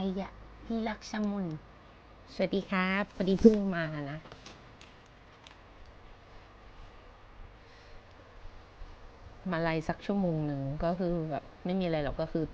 รอะที่รักสมุนสวัสดีครับพอดีเพิ่งมานะ มาไลฟ์สักชั่วโมงหนึ่งก็คือแบบไม่มีอะไรหรอกก็คือ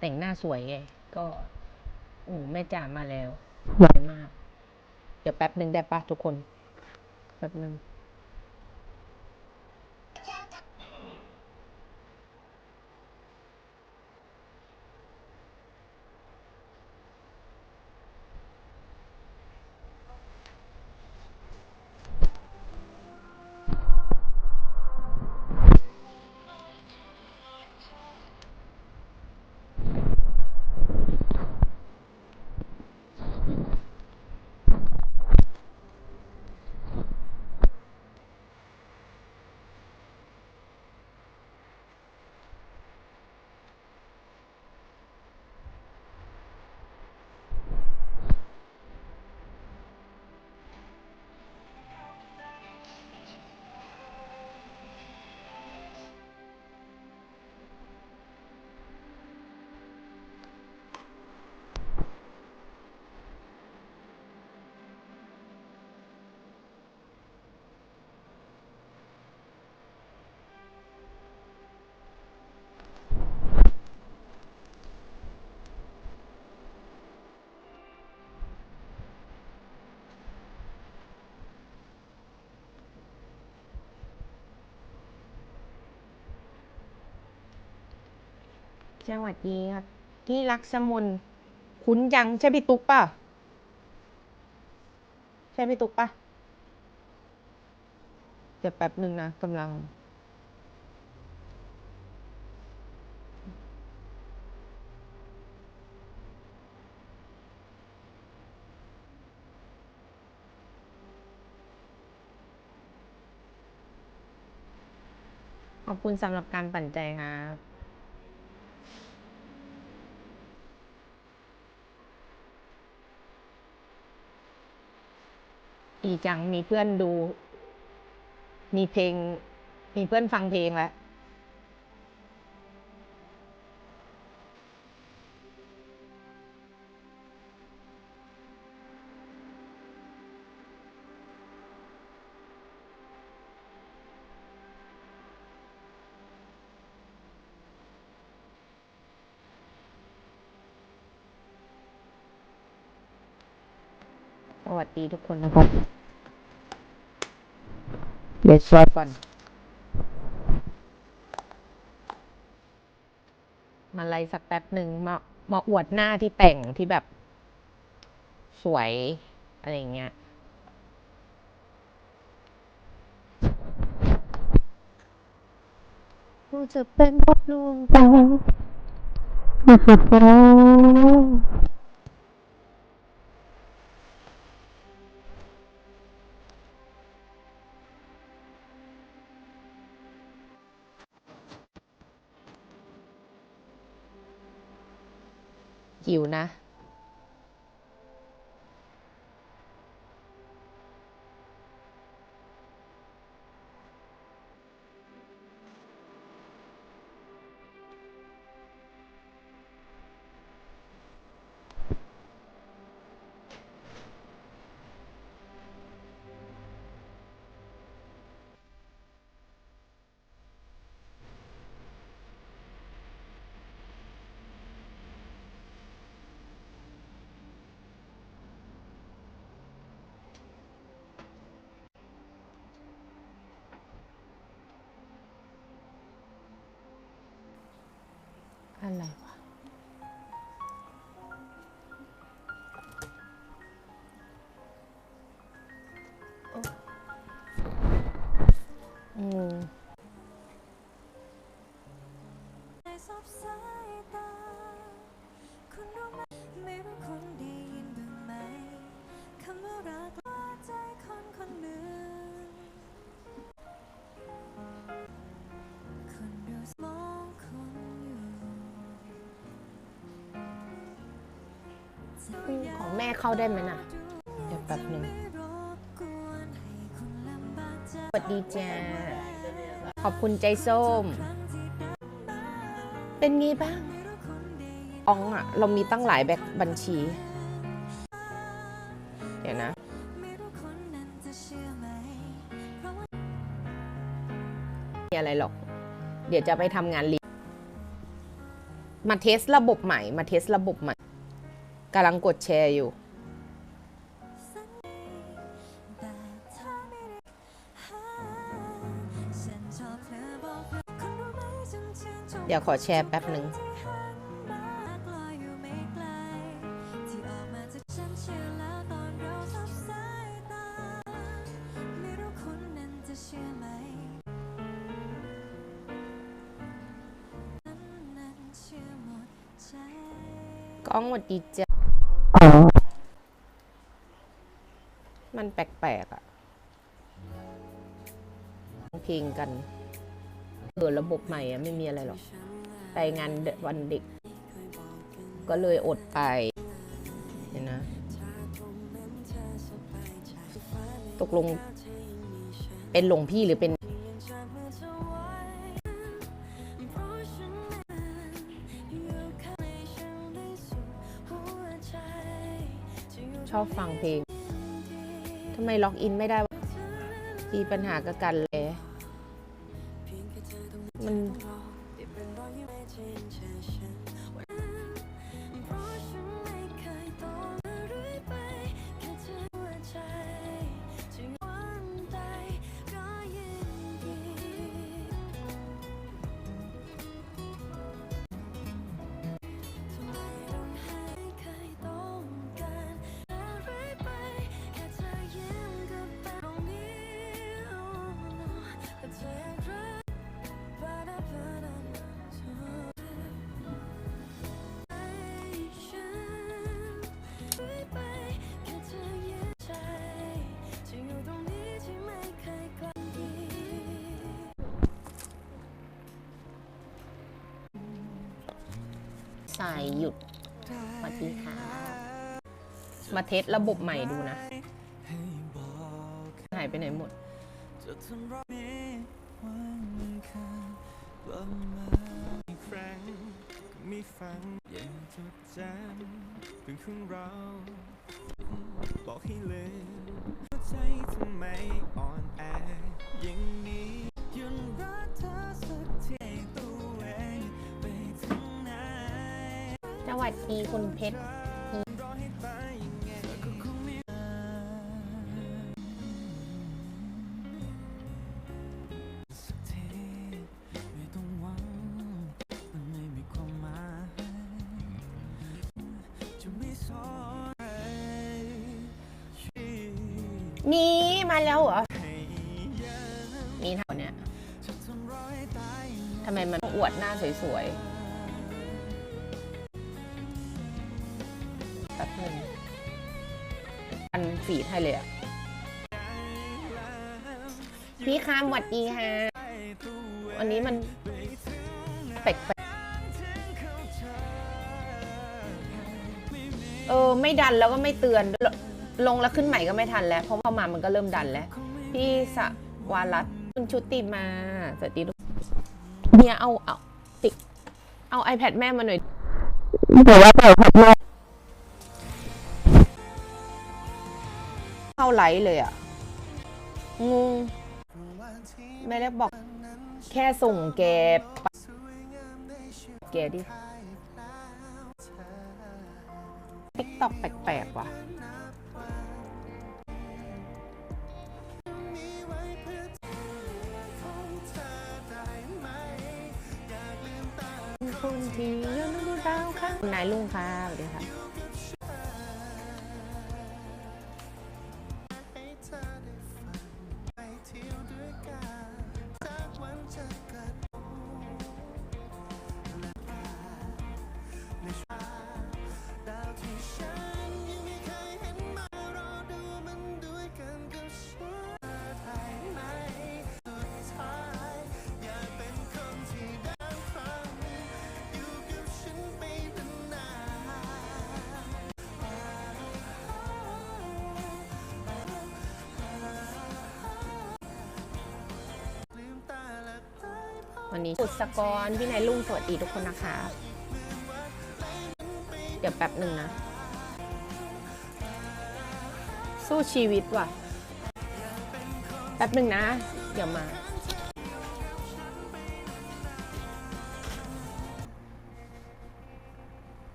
แต่งหน้าสวยไงก็โอ้แม่จ๋ามาแล้วไวมาก เดี๋ยวแป๊บหนึ่งได้ปะทุกคน แป๊บหนึ่ง สวัสดีครับที่รักสมุนคุ้นยังใช่พี่ตุ๊กป่ะ ใช่พี่ตุ๊กป่ะ เดี๋ยวแป๊บหนึ่งนะกำลัง ขอบคุณสำหรับการปั่นใจครับ ดีจังมีเพื่อนดู มีเพลง มีเพื่อนฟังเพลงแล้วสวัสดีทุกคนนะครับ เดี๋ยวสวดก่อนมาไลฟ์สักแป๊บหนึ่งมามาอวดหน้าที่แต่งที่แบบ สวย อะไรอย่างเงี้ยกูจะเป็นพบลวงตา หิวนะ อะไร ของแม่เข้าได้ไหมน่ะ เดี๋ยวแป๊บหนึ่งสวัสดีจ้าขอบคุณใจส้ม เป็นไงบ้างอองอะเรามีตั้งหลายแบบบัญชี เดี๋ยวนะอะว่ามีอะไรหรอก เดี๋ยวจะไปทำงานรีมาเทสระบบใหม่ มาเทสระบบใหม่ กำลังกดแชร์อยู่ เดี๋ยวขอแชร์แป๊บหนึ่งกล้อนเราสบสายตาไม่รู้คนนั้นจะเชื่อไหมฉันนั้นเชื่อหมดใจกล้องหวัดดีจ้ะ มันแปลกๆอะ่ะเพลงกันเออระบบใหม่อะไม่มีอะไรหรอก ไปงานวันเด็ก ก็เลยอดไปเห็นนะ ตกลงเป็นหลวงพี่หรือเป็น ล็อกอินไม่ได้มีปัญหากับกันเลย สายหยุดสวัสดีค่ะ มาเทสระบบใหม่ดูนะ หายไปไหนหมดบอกครั้งก็ไม่ฟังยังจดจำเป็นของเราบอกให้ลืมใจทำไมอ่อนแออย่างนี้ วัสดีคุณเพชรรอให้ตายยังไงก็คงไม่สักทีไม่ต้องหวังมันไม่มีความหมายจะไม่สอนใครชีวิตนี่มาแล้วเหรอให้ยังมีเท่านี้ทำไมมันองอวดหน้าสวยๆ ฟีดให้เลยอะพี่คามหวัดดีค่ะวันนี้มันแปลกเออ ไม่ดันแล้วก็ไม่เตือน ลงแล้วขึ้นใหม่ก็ไม่ทันแล้ว เพราะว่ามามันก็เริ่มดันแล้ว พี่สวารัตคุณชุติมาสวัสดีลูกเนี่ยเอาเอาติเอา iPad แม่มาหน่อยบอกว่าเอา iPad แม่าไลฟ์เลยอะงงแม่เล็กบอก แค่ส่งแกแกดิติ๊กต็อกแปลกๆว่ะคนที่ยังดูดาวค่ะนายลุงค่ะสวัสดีค่ะ วันนี้สุดสกรพี่นายลุงสวัสดีทุกคนนะคะ เดี๋ยวแป๊บหนึ่งนะ สู้ชีวิตว่ะ แป๊บหนึ่งนะ เดี๋ยวมา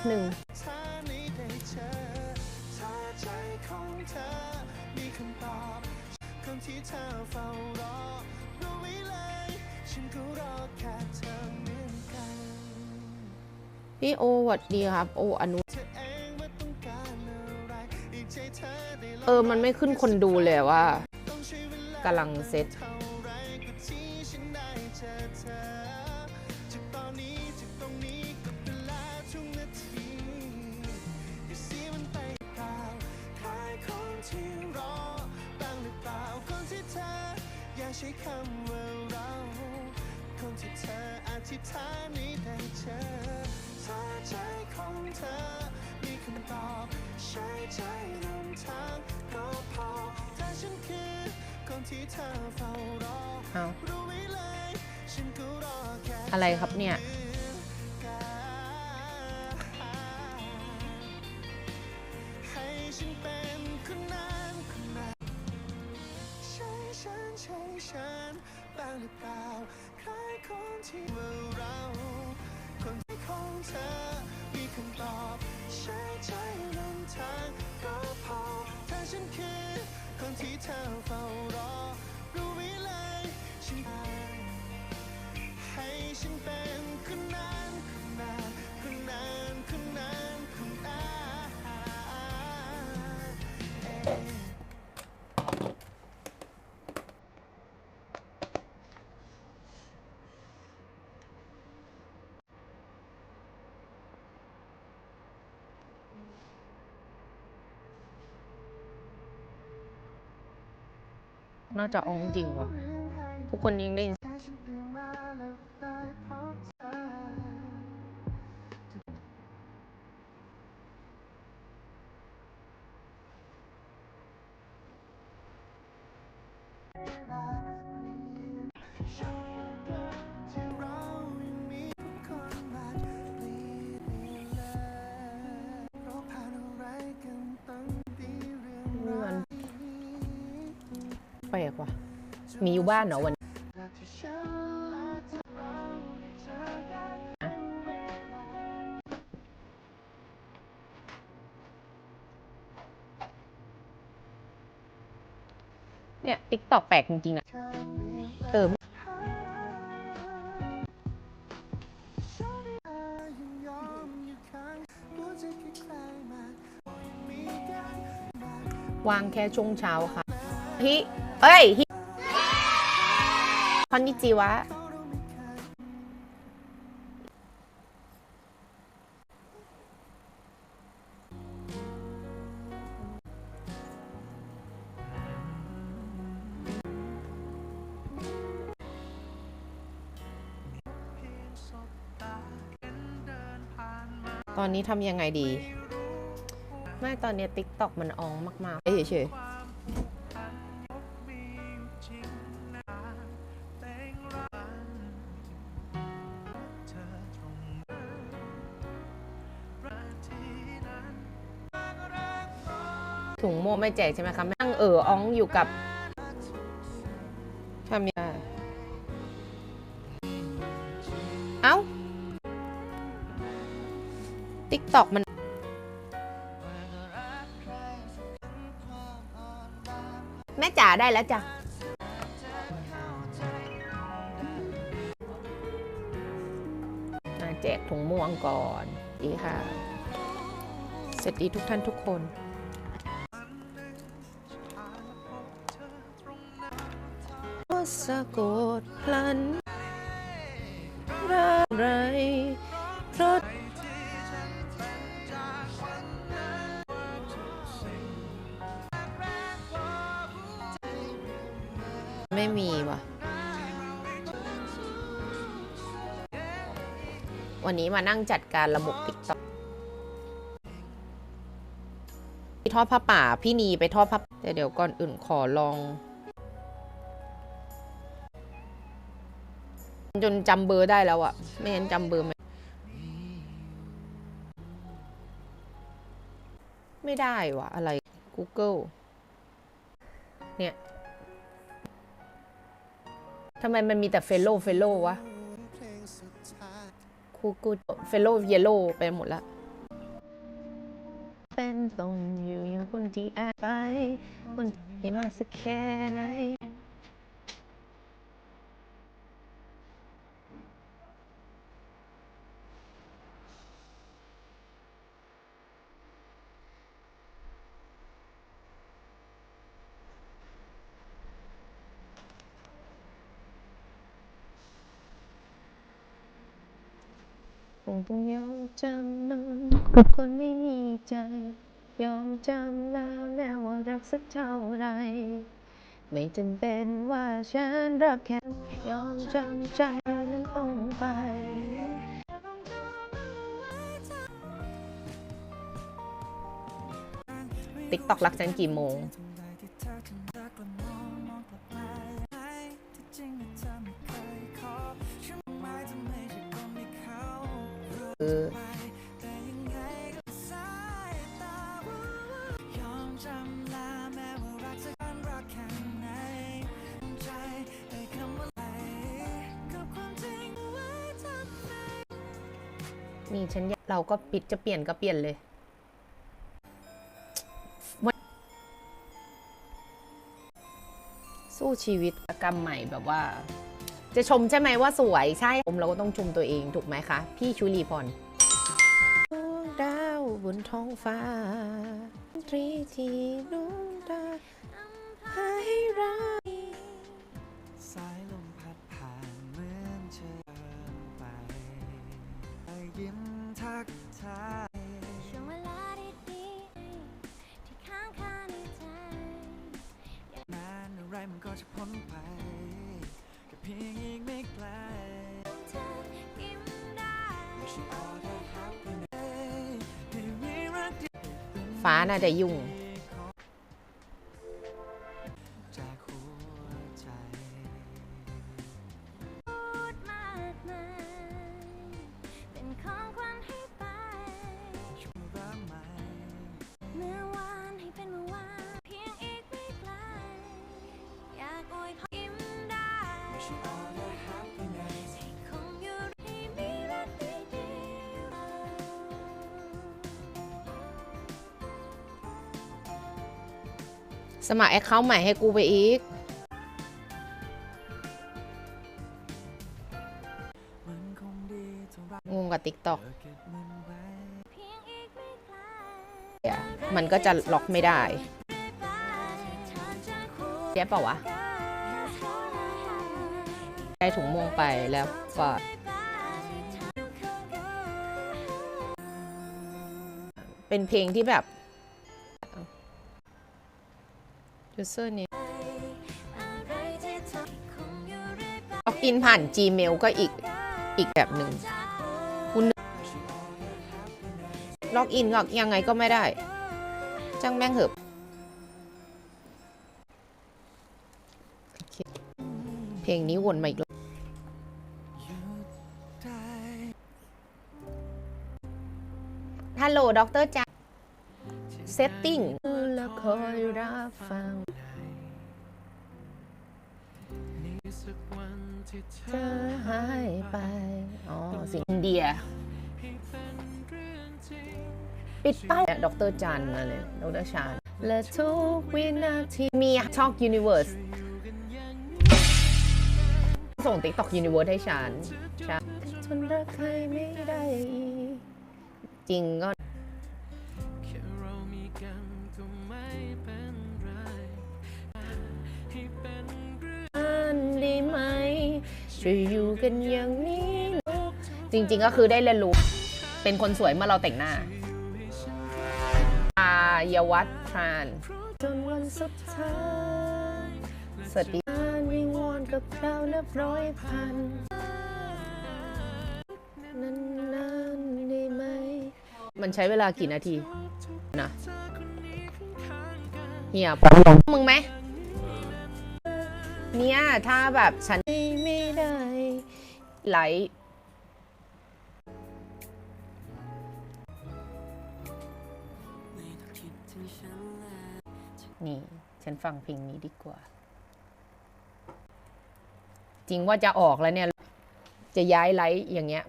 บหนึ่งพี่โอวัดดีครับ โออนุเออ มันไม่ขึ้นคนดูเลยว่ากำลังเซต ของเธอ มีคำตอบใช้ใจนำทางก็พอถ้าฉันคือคนที่เธอเฝ้ารอเอารู้ไว้เลย ฉันก็รอแค่อะไรครับเนี่ย ให้ฉันเป็นคนนั้นคนนั้นใช่ฉันใช่ฉันบ้างหรือเปล่าคล้ายคนที่ว่าเราคนที่ ของเธอ มีคำตอบใช้ใจนำทางก็พอถ้าฉันคือคนที่เธอเฝ้ารอ รู้ไว้เลยฉันให้ฉันเป็นคน น่าจะอ้องจริงว่ะทุกคนยังได้ยินแค่ฉันตื่นมาแล้วได้พบเแปลกว่ะ มีอยู่บ้านเหรอวันแต่ที่ฉันและเธอเราได้เจอกันเนี่ยติ๊กตอกแปลกจริงๆอะเออฉันยังยอมอยู่ข้างหัวใจใกล้ๆมายังมีกันมาวางแค่ช่วงเช้าค่ะ ฮิเอ้ยฮิคอนนิจิวะ ตอนนี้ทำยังไงดี ไม่ตอนนี้ติ๊กต็อกมันอองมากๆ เอ้ยเฉยๆ ถุงโมไม่แจกใช่ไหมคะนั่งเอออองอยู่กับทำยังเอ้าติ๊กตอกมันแม่จ๋าได้แล้วจ้ะแจกถุงม่วงก่อน ดีค่ะเสร็จดีทุกท่านทุกคนะกดพลันรักไรพราไม่มีว่ะ วันนี้มานั่งจัดการระบบติ๊กต็อกทอดผ้าป่า พี่นีไปทอดผ้าแต่เดี๋ยวก่อนอื่นขอลอง จนจำเบอร์ได้แล้วอะไม่งั้นจำเบอร์ไม่ไม่ได้วะอะไร Google เนี่ยทำไมมันมีแต่เฟลโลเฟลโลวะเพลงสุดท้ายคูกูเฟลโลเยลโลไปหมดละเป็นตรงอยู่อย่างคนที่แอบไปคนที่มาสักแค่ไหน ต้องยอมจำนนกับคนไม่มีใจ ยอมจำแล้วแม้ว่ารักสักเท่าไหรไม่จำเป็นว่าฉันรักแค่ยอมจำใจนั้นต้องไปติ๊กตอกรักฉันกี่โมงาก็ปิดจะเปลี่ยนก็เปลี่ยนเลยสู้ชีวิตกรรมใหม่แบบว่า จะชมใช่ไหมว่าสวยใช่ชมเราก็ต้องชมตัวเองถูกไหมคะ พี่ชุลีพรดวงดาวบนท้องฟ้าตรีที่นุ่งตาให้เรา ช่วงเวลาดีๆที่ข้างคาในใจนานอะไรมันก็จะพ้นไปแค่เพียงอีกไม่ไกลเธอยิ้มได้ไม่ใช่ all the happiness ให้มีรักเดียว ฟ้าน่าจะยุ่ง สมัครแอคเคาท์ใหม่ให้กูไปอีก งงกับติ๊กต็อกเธอเก็บมันไว้เพียงอีกไม่ไกลมันก็จะล็อกไม่ได้ไปทางจากหัวเจ๊เปล่าวะใจเท่าไหร่ได้ถุงมงไปแล้วก็เป็นเพลงที่แบบ ยูเซอร์นี้ล็อกอินผ่าน Gmail ก็อีกอีกแบบหนึ่งคุณล็อกอินก็ยังไงก็ไม่ได้จ้างแม่งเหอะโอเคเพลงนี้วนมาอีกรอบหยุดได้ฮัลโหลด็อกเตอร์จ้าเซตติ้งแล้วคอยรับฟัง เธเธออหายไป อ๋อสิงอินเดียให้เป็นเรื่องจริงปิดเป้าด็อกเตอร์จันอะไรด็อกเตอร์ชานและทุกวินาทีมีช็อกยูนิเวิร์สส่งติ๊กต็อกยูนิเวิร์สให้ฉันใช่ทนรักใครไม่ได้อีกจริงก็ ช่วยอยู่กันอย่างนี้จริง ๆ ก็คือได้เรียนรู้ เป็นคนสวยเมื่อเราแต่งหน้าอายวัฒน์ทรานจนวันสุดท้ายสวัสดีการวิ่งกครานับร้อยพันนานๆได้ไหม มันใช้เวลากี่นาทีนะเฮียปมึงไหม เนี่ย ถ้าแบบฉัน ไหลฟ์นี่ ฉันฟังเพลงนี้ดีกว่า จริงว่าจะออกแล้วเนี่ย จะย้ายไลฟ์อย่างเงี้ย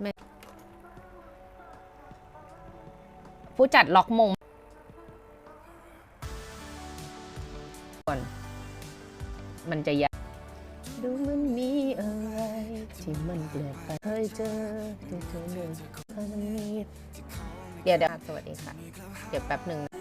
ไม่ผู้จัดล็อกมง สวัสดีค่ะ เดี๋ยวแป๊บหนึ่ง